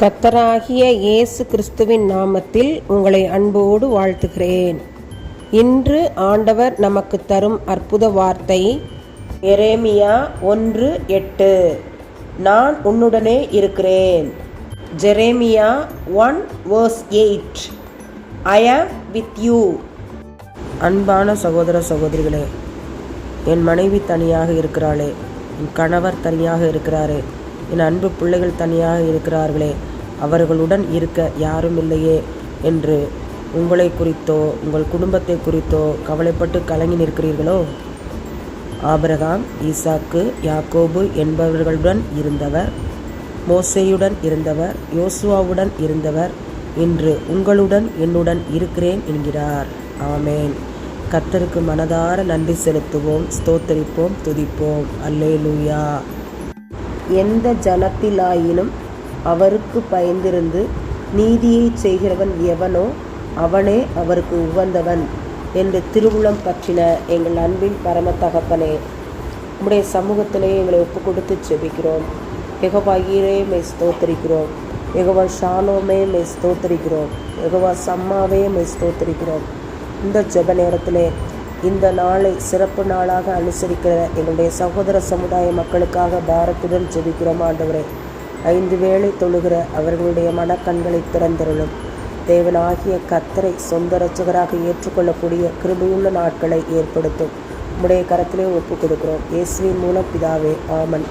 கத்தராகிய இயேசு கிறிஸ்துவின் நாமத்தில் உங்களை அன்போடு வாழ்த்துகிறேன். இன்று ஆண்டவர் நமக்கு தரும் அற்புத வார்த்தை எரேமியா ஒன்று எட்டு. நான் உன்னுடனே இருக்கிறேன். Jeremiah one verse eight. I am with you. அன்பான சகோதர சகோதரிகளே என் மனைவி தனியாக இருக்கிறாளே என் கணவர் தனியாக இருக்கிறாரே என் அன்பு பிள்ளைகள் தனியாக இருக்கிறார்களே அவர்களுடன் இருக்க யாரும் இல்லையே என்று உங்களை குறித்தோ உங்கள் குடும்பத்தை குறித்தோ கவலைப்பட்டு கலங்கி நிற்கிறீர்களோ? ஆபிரகாம் ஈசாக்கு யாக்கோபு என்பவர்களுடன் இருந்தவர் மோசேயுடன் இருந்தவர் யோசுவாவுடன் இருந்தவர் இன்று உங்களுடன் என்னுடன் இருக்கிறேன் என்கிறார். ஆமேன். கர்த்தருக்கு மனதார நன்றி செலுத்துவோம் ஸ்தோத்தரிப்போம் துதிப்போம். அல்லேலூயா. எந்த ஜனத்திலாயினும் அவருக்கு பயந்திருந்து நீதியை செய்கிறவன் எவனோ அவனே அவருக்கு உகந்தவன் என்று திருவுளம் பற்றின எங்கள் அன்பின் பரம தகப்பனே உம்முடைய சமூகத்திலே எங்களை ஒப்பு கொடுத்து செபிக்கிறோம். எகவா ஈரே மே ஸ்தோத்தரிக்கிறோம். எகவா ஷாலோமே மே ஸ்தோத்தரிக்கிறோம். எகவா சம்மாவே மே ஸ்தோத்தரிக்கிறோம். இந்த ஜெப நேரத்திலே இந்த நாளை சிறப்பு நாளாக அனுசரிக்கிற எங்களுடைய சகோதர சமுதாய மக்களுக்காக பாரத்துடன் ஜெபிக்கிறோம் ஆண்டவரே. ஐந்து வேளை தொழுகிற அவர்களுடைய மனக்கண்களை திறந்திருளும் தேவனாகிய கத்தரை சொந்த ரட்சகராக ஏற்றுக்கொள்ளக்கூடிய கிருபையுள்ள நாட்களை ஏற்படுத்தும். உடைய கரத்திலே ஒப்பு கொடுக்கிறோம் இயேசுவின் மூலம் பிதாவே ஆமன்.